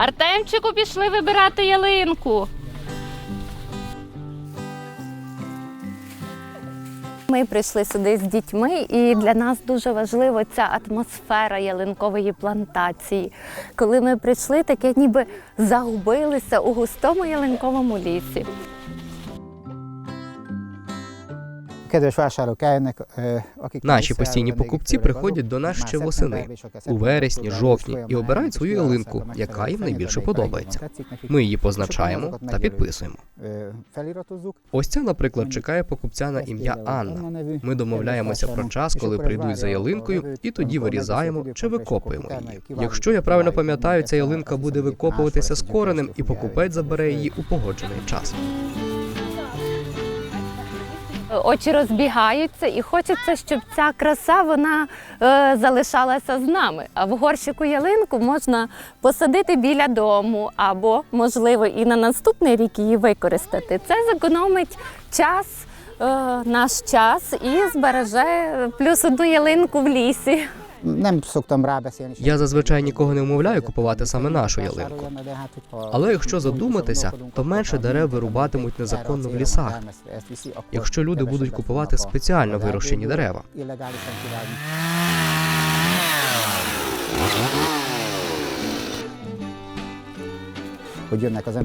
Артемчику пішли вибирати ялинку. Ми прийшли сюди з дітьми, і для нас дуже важлива ця атмосфера ялинкової плантації. Коли ми прийшли, таке ніби загубилися у густому ялинковому лісі. Наші постійні покупці приходять до нас ще восени, у вересні, жовтні і обирають свою ялинку, яка їм найбільше подобається. Ми її позначаємо та підписуємо. feliratozzuk. Ось ця, наприклад, чекає покупця на ім'я Анна. Ми домовляємося про час, коли прийдуть за ялинкою, і тоді вирізаємо чи викопуємо її. Якщо я правильно пам'ятаю, ця ялинка буде викопуватися з коренем, і покупець забере її у погоджений час. Очі розбігаються, і хочеться, щоб ця краса вона е, залишалася з нами. А в горщику ялинку можна посадити біля дому, або, можливо, і на наступний рік її використати. Це зекономить час, е, наш час і збереже плюс одну ялинку в лісі. Nem szoktam rábeszélni. Я зазвичай нікого не вмовляю купувати саме нашу ялинку. Але якщо задуматися, то менше дерев вирубатимуть незаконно в лісах, якщо люди будуть купувати спеціально вирощені дерева.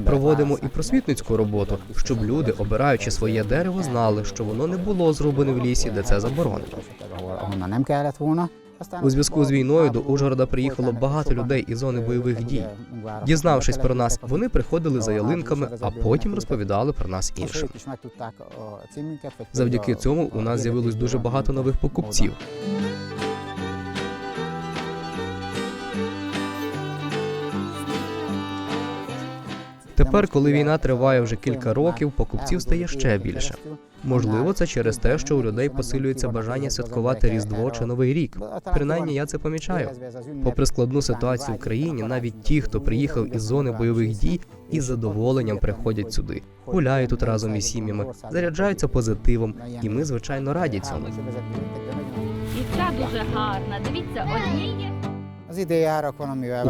Проводимо і просвітницьку роботу, щоб люди, обираючи своє дерево, знали, що воно не було зроблене в лісі, де це заборонено. У зв'язку з війною до Ужгорода приїхало багато людей із зони бойових дій. Дізнавшись про нас, вони приходили за ялинками, а потім розповідали про нас іншим. Завдяки цьому у нас з'явилось дуже багато нових покупців. Тепер, коли війна триває вже кілька років, покупців стає ще більше. Можливо, це через те, що у людей посилюється бажання святкувати Різдво чи Новий рік. Принаймні, я це помічаю. Попри складну ситуацію в країні, навіть ті, хто приїхав із зони бойових дій, із задоволенням приходять сюди, гуляють тут разом із сім'ями, заряджаються позитивом, і ми, звичайно, раді цьому. І ця дуже гарна. Дивіться, одні.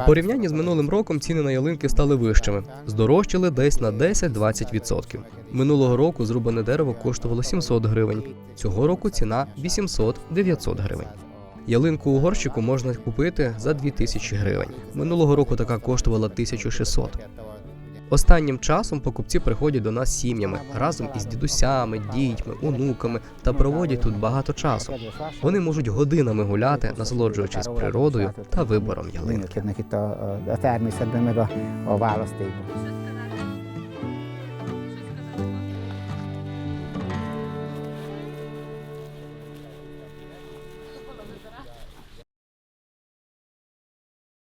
У порівнянні з минулим роком ціни на ялинки стали вищими, здорожчали десь на 10-20%. Минулого року зрубане дерево коштувало 700 гривень. Цього року ціна 800-900 гривень. Ялинку у горщику можна купити за 2000 гривень. Минулого року така коштувала 1600. Останнім часом покупці приходять до нас сім'ями разом із дідусями, дітьми, онуками та проводять тут багато часу. Вони можуть годинами гуляти, насолоджуючись природою та вибором ялинки.